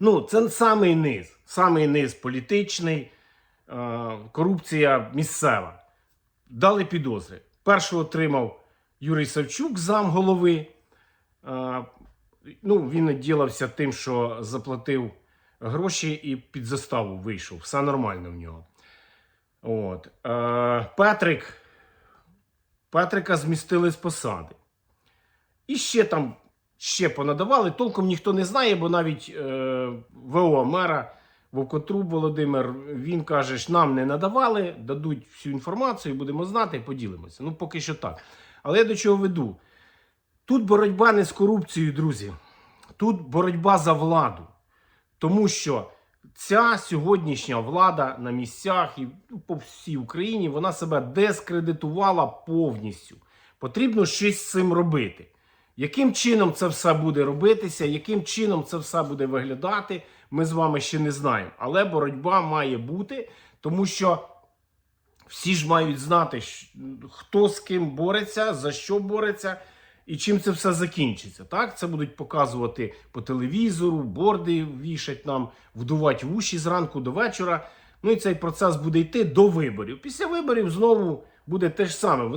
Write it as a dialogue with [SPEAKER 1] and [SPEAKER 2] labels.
[SPEAKER 1] Ну, це самий низ, самий низ політичний, е, корупція місцева. Дали підозри. Першого отримав Юрій Савчук, зам голови. Е, ну, він ділився тим, що заплатив гроші і під заставу вийшов. Все нормально в нього. От. Е, Петрик. Петрика змістили з посади. І ще там ще понадавали. Толком ніхто не знає, бо навіть е, ВО мера Вовкотруб Володимир він каже, що нам не надавали, дадуть всю інформацію, будемо знати, поділимося. Ну, поки що так. Але я до чого веду? Тут боротьба не з корупцією, друзі. Тут боротьба за владу. Тому що ця сьогоднішня влада на місцях і ну, по всій Україні вона себе дескредитувала повністю. Потрібно щось з цим робити. Яким чином це все буде робитися, яким чином це все буде виглядати, ми з вами ще не знаємо. Але боротьба має бути, тому що всі ж мають знати, хто з ким бореться, за що бореться і чим це все закінчиться. Так, це будуть показувати по телевізору, борди вішать нам, вдувати в уші зранку до вечора. Ну і цей процес буде йти до виборів. Після виборів знову буде те ж саме.